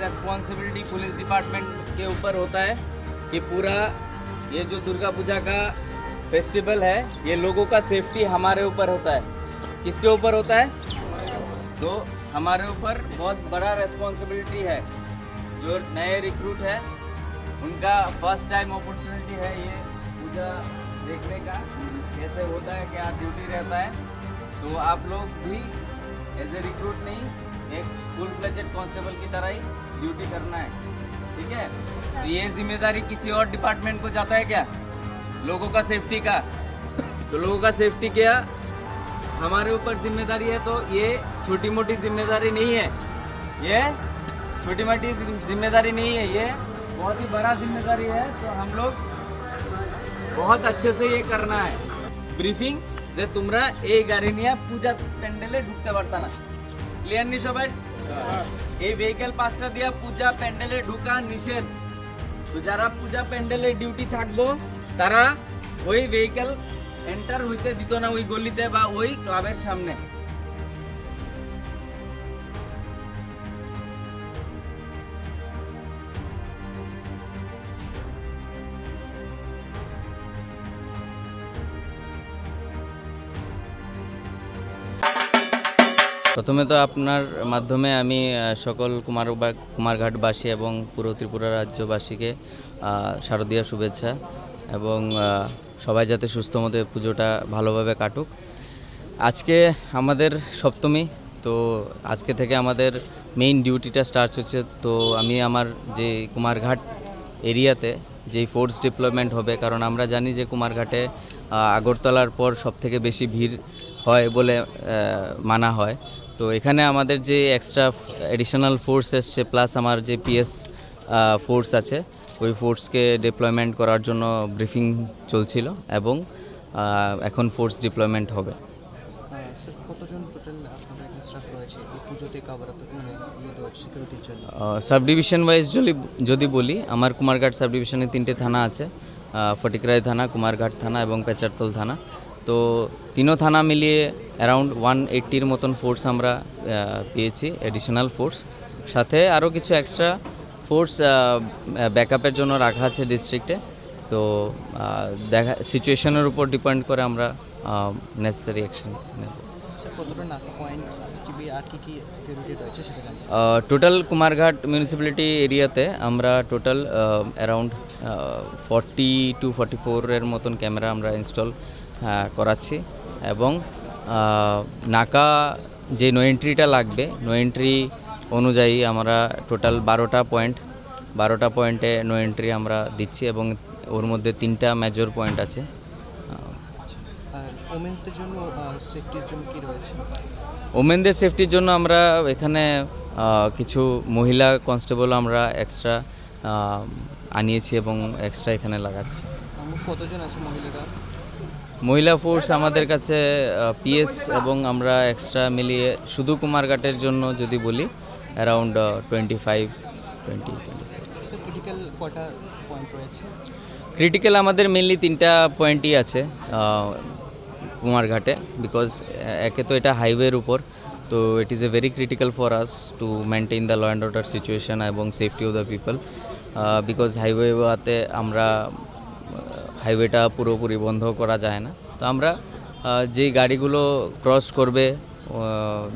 Responsibility police department के ऊपर होता है कि पूरा ये जो दुर्गा पूजा का फेस्टिवल है, ये लोगों का सेफ्टी हमारे ऊपर होता है। किसके ऊपर होता है? तो हमारे ऊपर बहुत बड़ा रेस्पॉन्सिबिलिटी है। जो नए रिक्रूट है, उनका फ़र्स्ट टाइम अपॉर्चुनिटी है ये पूजा देखने का। कैसे होता है, क्या ड्यूटी रहता है तो आप लोग भी एज ए रिक्रूट नहीं, एक फुल फ्लेजेड कांस्टेबल की तरह ही ड्यूटी करना है ठीक है तो ये जिम्मेदारी किसी और डिपार्टमेंट को जाता है क्या लोगों का सेफ्टी का तो लोगों का सेफ्टी क्या हमारे ऊपर जिम्मेदारी है तो ये छोटी मोटी जिम्मेदारी नहीं है ये छोटी मोटी जिम्मेदारी नहीं है ये बहुत ही बड़ा जिम्मेदारी है तो हम लोग बहुत अच्छे से ये करना है ব্রিফিং যে তোমরা এই গাড়ি নিয়ে পূজা প্যান্ডেলে ঢুকতে পারতা না ক্লিয়ার নি সবাই এই ভেহিকেল পাঁচটা দিয়ে পূজা প্যান্ডেলে ঢুকা নিষেধ। তো যারা পূজা প্যান্ডেলে ডিউটি থাকব, তারা ওই ভেহিকেল এন্টার হইতে দিত না ওই গলিতে বা ওই ক্লাবের সামনে। প্রথমে তো আপনার মাধ্যমে আমি সকল কুমার কুমারঘাটবাসী এবং পুরো ত্রিপুরা রাজ্যবাসীকে শারদীয় শুভেচ্ছা এবং সবাই যাতে সুস্থ মতো পুজোটা ভালোভাবে কাটুক। আজকে আমাদের সপ্তমী, তো আজকে থেকে আমাদের মেইন ডিউটিটা স্টার্ট হচ্ছে। তো আমি আমার যে কুমারঘাট এরিয়াতে যেই ফোর্স ডিপ্লয়মেন্ট হবে, কারণ আমরা জানি যে কুমারঘাটে আগরতলার পর সবথেকে বেশি ভিড় হয় বলে মানা হয়। তো এখানে আমাদের যে এক্সট্রা অ্যাডিশনাল ফোর্স এসছে প্লাস আমার যে পিএস ফোর্স আছে, ওই ফোর্সকে ডিপ্লয়মেন্ট করার জন্য ব্রিফিং চলছিল এবং এখন ফোর্স ডিপ্লয়মেন্ট হবে। সাব ডিভিশন ওয়াইজ যদি যদি বলি, আমার কুমারঘাট সাব ডিভিশনে তিনটে থানা আছে ফটিকরাই থানা, কুমারঘাট থানা এবং পেচারতল থানা। তো তিনও থানা মিলিয়ে অ্যারাউন্ড ওয়ান এইট্টির মতন ফোর্স আমরা পেয়েছি অ্যাডিশনাল ফোর্স সাথে আরও কিছু এক্সট্রা ফোর্স ব্যাকআপের জন্য রাখা আছে ডিস্ট্রিক্টে তো দেখা সিচুয়েশনের উপর ডিপেন্ড করে আমরা নেসেসারি অ্যাকশন নেব। টোটাল কুমারঘাট মিউনিসিপ্যালিটি এরিয়াতে আমরা total around forty two forty ফোরের মতন ক্যামেরা আমরা ইনস্টল করাচ্ছি। এবং নাকা যে নো এন্ট্রিটা লাগবে নো এন্ট্রি অনুযায়ী আমরা টোটাল বারোটা পয়েন্ট বারোটা পয়েন্টে নো এন্ট্রি আমরা দিচ্ছি এবং ওর মধ্যে তিনটা মেজর পয়েন্ট আছে। আহ, জন্য সেফটির জন্য কি রয়েছে? ওমেনদের সেফটির জন্য আমরা এখানে কিছু মহিলা কনস্টেবল আমরা এক্সট্রা আনিয়েছি এবং এক্সট্রা এখানে লাগাচ্ছি। কতজন আছে মহিলারা? মহিলা ফোর্স আমাদের কাছে পিএস এবং আমরা এক্সট্রা মিলিয়ে শুধু কুমারঘাটের জন্য যদি বলি around twenty five twenty critical আমাদের মেনলি তিনটা পয়েন্টই আছে কুমারঘাটে বিকজ একে তো এটা হাইওয়ের উপর তো it is a very critical for us to maintain the law and order situation এবং safety of the people because হাইওয়েতে আমরা হাইওয়েটা পুরোপুরি বন্ধ করা যায় না। তো আমরা যেই গাড়িগুলো ক্রস করবে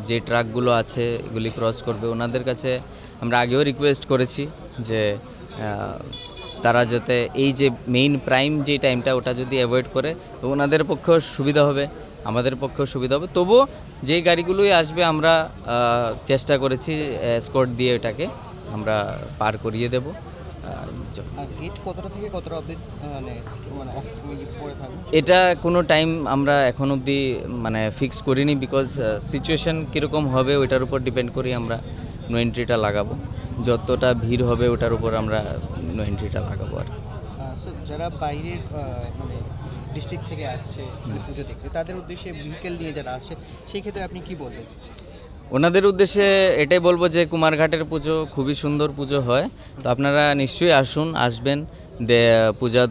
যে ট্রাকগুলো আছে, এগুলি ক্রস করবে, ওনাদের কাছে আমরা আগেও রিকোয়েস্ট করেছি যে তারা যাতে এই যে মেইন প্রাইম যে টাইমটা ওটা যদি অ্যাভয়েড করে, তো ওনাদের পক্ষেও সুবিধা হবে, আমাদের পক্ষেও সুবিধা হবে। তবুও যেই গাড়িগুলোই আসবে, আমরা চেষ্টা করেছি স্কট দিয়ে এটাকে আমরা পার করিয়ে দেব। গেট কতটা থেকে কতটা অবধি মানে মানে পড়ে থাকবে এটা কোনো টাইম আমরা এখন অবধি মানে ফিক্স করিনি বিকজ সিচুয়েশন কীরকম হবে ওইটার উপর ডিপেন্ড করি আমরা নো এন্ট্রিটা লাগাবো। যতটা ভিড় হবে ওটার উপর আমরা নো এন্ট্রিটা লাগাবো আর। যারা বাইরের আহ, মানে ডিস্ট্রিক্ট থেকে আসছে মানে পুজো দেখতে তাদের উদ্দেশ্যে ভেহিকেল নিয়ে যারা আছে সেই ক্ষেত্রে আপনি কি বলবেন? ওনাদের উদ্দেশ্যে এটাই বলব যে কুমারঘাটের পুজো খুবই সুন্দর পুজো হয়। তো আপনারা নিশ্চয়ই আসুন, আসবেন পূজা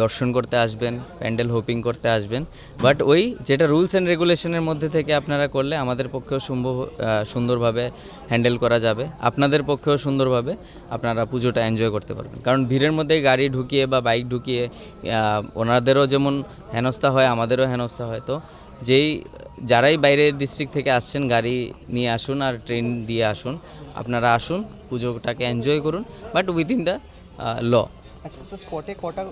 দর্শন করতে আসবেন, প্যান্ডেল হোপিং করতে আসবেন। বাট ওই যেটা রুলস অ্যান্ড রেগুলেশনের মধ্যে থেকে আপনারা করলে আমাদের পক্ষেও সম্ভব সুন্দরভাবে হ্যান্ডেল করা যাবে। আপনাদের পক্ষেও সুন্দরভাবে আপনারা পুজোটা এনজয় করতে পারবেন। কারণ ভিড়ের মধ্যে গাড়ি ঢুকিয়ে বা বাইক ঢুকিয়ে ওনাদেরও যেমন হেনস্থা হয়, আমাদেরও হেনস্থা হয়। তো যেই যারাই বাইরের ডিস্ট্রিক্ট থেকে আসছেন গাড়ি নিয়ে আসুন আর ট্রেন দিয়ে আসুন আপনারা আসুন পুজোটাকে এনজয় করুন বাট উইদিন দ্য ল আচ্ছা স্পটে কটা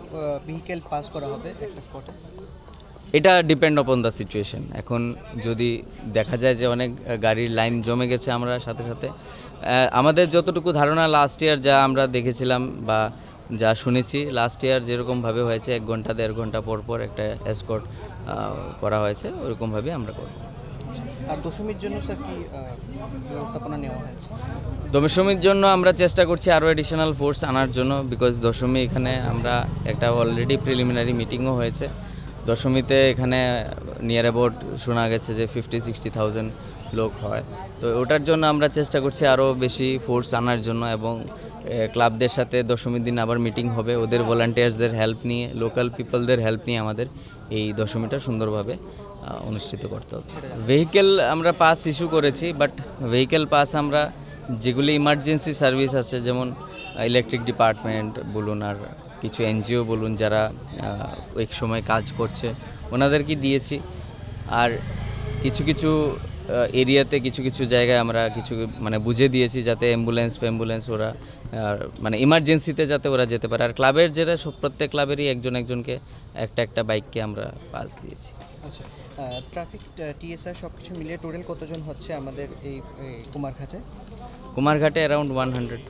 ভেহিকেল পাস করা হবে একটা স্পটে এটা ডিপেন্ড অপন দ্য সিচুয়েশন এখন যদি দেখা যায় যে অনেক গাড়ির লাইন জমে গেছে আমরা সাথে সাথে আমাদের যতটুকু ধারণা লাস্ট ইয়ার যা আমরা দেখেছিলাম বা যা শুনেছি লাস্ট ইয়ার যেরকমভাবে হয়েছে এক ঘণ্টা দেড় ঘণ্টা পর পর একটা এসকর্ট করা হয়েছে ওরকমভাবে আমরা করব। আর দশমীর জন্য স্যার কি ব্যবস্থাপনা নেওয়া হয়েছে? দশমীর জন্য আমরা চেষ্টা করছি আরও এডিশনাল ফোর্স আনার জন্য বিকজ দশমী এখানে আমরা একটা অলরেডি প্রিলিমিনারি মিটিংও হয়েছে। দশমীতে এখানে নিয়ার অ্যাবাউট শোনা গেছে যে ফিফটি সিক্সটি থাউজেন্ড লোক হয়। তো ওটার জন্য আমরা চেষ্টা করছি আরও বেশি ফোর্স আনার জন্য এবং ক্লাবদের সাথে দশমীর দিন আবার মিটিং হবে। ওদের ভলান্টিয়ার্সদের হেল্প নিয়ে লোকাল পিপলদের হেল্প নিয়ে আমাদের এই দশমীটা সুন্দরভাবে অনুষ্ঠিত করতে হবে। ভেহিকেল আমরা পাস ইস্যু করেছি বাট ভেহিকেল পাস আমরা যেগুলি ইমার্জেন্সি সার্ভিস আছে, যেমন ইলেকট্রিক ডিপার্টমেন্ট বলুন আর কিছু এনজিও বলুন যারা এক সময় কাজ করছে, ওনাদেরকে দিয়েছি। আর কিছু কিছু এরিয়াতে কিছু কিছু জায়গায় আমরা কিছু মানে বুঝে দিয়েছি যাতে অ্যাম্বুলেন্স ফ্যাম্বুলেন্স ওরা মানে ইমার্জেন্সিতে যাতে ওরা যেতে পারে। আর ক্লাবের যেটা সব প্রত্যেক ক্লাবেরই একজন একজনকে একটা একটা বাইককে আমরা পাস দিয়েছি। আচ্ছা ট্রাফিক টিএসআর সব কিছু মিলিয়ে টোটাল কতজন হচ্ছে আমাদের এই এই কুমারঘাটে? কুমারঘাটে অ্যারাউন্ড ওয়ান হান্ড্রেড